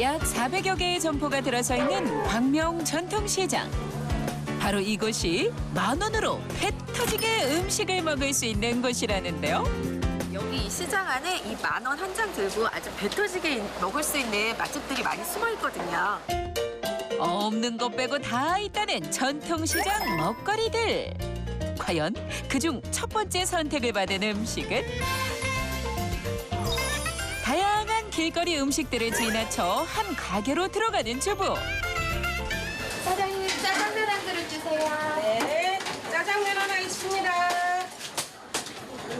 약 400여 개의 점포가 들어서 있는 광명 전통시장. 바로 이곳이 만 원으로 배 터지게 음식을 먹을 수 있는 곳이라는데요. 여기 이 시장 안에 이 만 원 한 장 들고 아주 배 터지게 먹을 수 있는 맛집들이 많이 숨어 있거든요. 없는 것 빼고 다 있다는 전통시장 먹거리들. 과연 그중 첫 번째 선택을 받은 음식은? 길거리 음식들을 지나쳐 한 가게로 들어가는 주부. 사장님 짜장면 한 그릇 주세요. 네, 짜장면 하나 있습니다.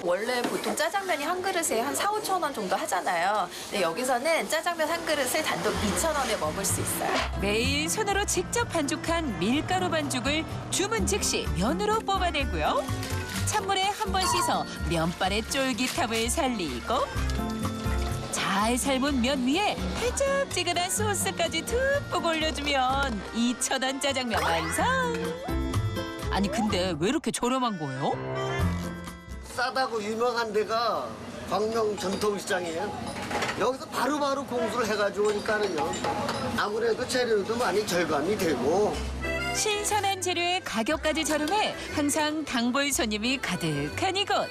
원래 보통 짜장면이 한 그릇에 한 4, 5천 원 정도 하잖아요. 근데 여기서는 짜장면 한 그릇을 단독 2천 원에 먹을 수 있어요. 매일 손으로 직접 반죽한 밀가루 반죽을 주문 즉시 면으로 뽑아내고요. 찬물에 한 번 씻어 면발의 쫄깃함을 살리고 잘 삶은 면 위에 달짝지근한 소스까지 듬뿍 올려주면 2,000원 짜장면 완성. 아니 근데 왜 이렇게 저렴한 거예요? 싸다고 유명한 데가 광명 전통시장이에요. 여기서 바로바로 공수를 해가지고 오니까는요. 아무래도 재료도 많이 절감이 되고 신선한 재료에 가격까지 저렴해 항상 단골 손님이 가득한 이곳.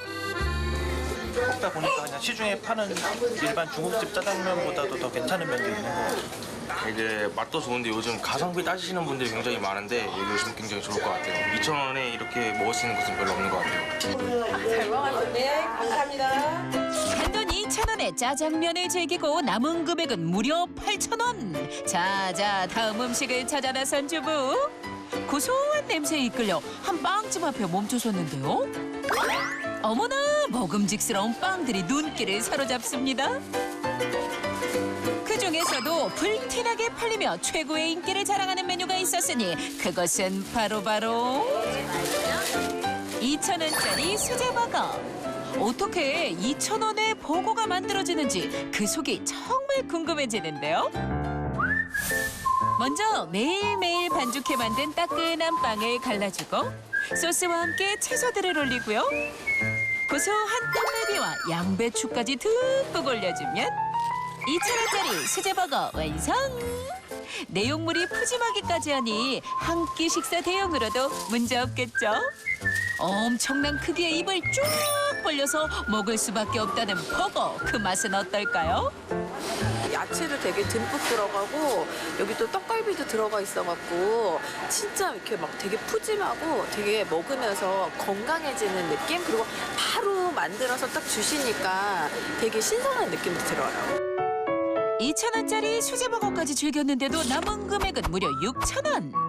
먹다 보니까 그냥 시중에 파는 일반 중국집 짜장면보다도 더 괜찮은 면도 있는 거 이게 맛도 좋은데 요즘 가성비 따지시는 분들이 굉장히 많은데 여기 오시면 굉장히 좋을 것 같아요. 2,000원에 이렇게 먹을 수 있는 곳은 별로 없는 것 같아요. 네, 감사합니다. 단돈 2,000원에 짜장면을 즐기고 남은 금액은 무려 8,000원. 자, 자, 다음 음식을 찾아 나선 주부. 고소한 냄새에 이끌려 한 빵집 앞에 멈춰섰는데요. 어머나, 먹음직스러운 빵들이 눈길을 사로잡습니다. 그 중에서도 불티나게 팔리며 최고의 인기를 자랑하는 메뉴가 있었으니 그것은 바로바로 2,000원짜리 수제버거. 어떻게 2,000원에 버거가 만들어지는지 그 속이 정말 궁금해지는데요. 먼저 매일매일 반죽해 만든 따끈한 빵을 갈라주고 소스와 함께 채소들을 올리고요. 고소한 떡갈비와 양배추까지 듬뿍 올려주면 2,000원짜리 수제버거 완성! 내용물이 푸짐하기까지 하니 한 끼 식사 대용으로도 문제 없겠죠? 엄청난 크기의 입을 쭉 벌려서 먹을 수밖에 없다는 버거 그 맛은 어떨까요? 야채도 되게 듬뿍 들어가고 여기 또 떡갈비도 들어가 있어갖고 진짜 이렇게 막 되게 푸짐하고 되게 먹으면서 건강해지는 느낌 그리고 바로 만들어서 딱 주시니까 되게 신선한 느낌도 들어요. 2,000원짜리 수제버거까지 즐겼는데도 남은 금액은 무려 6,000원.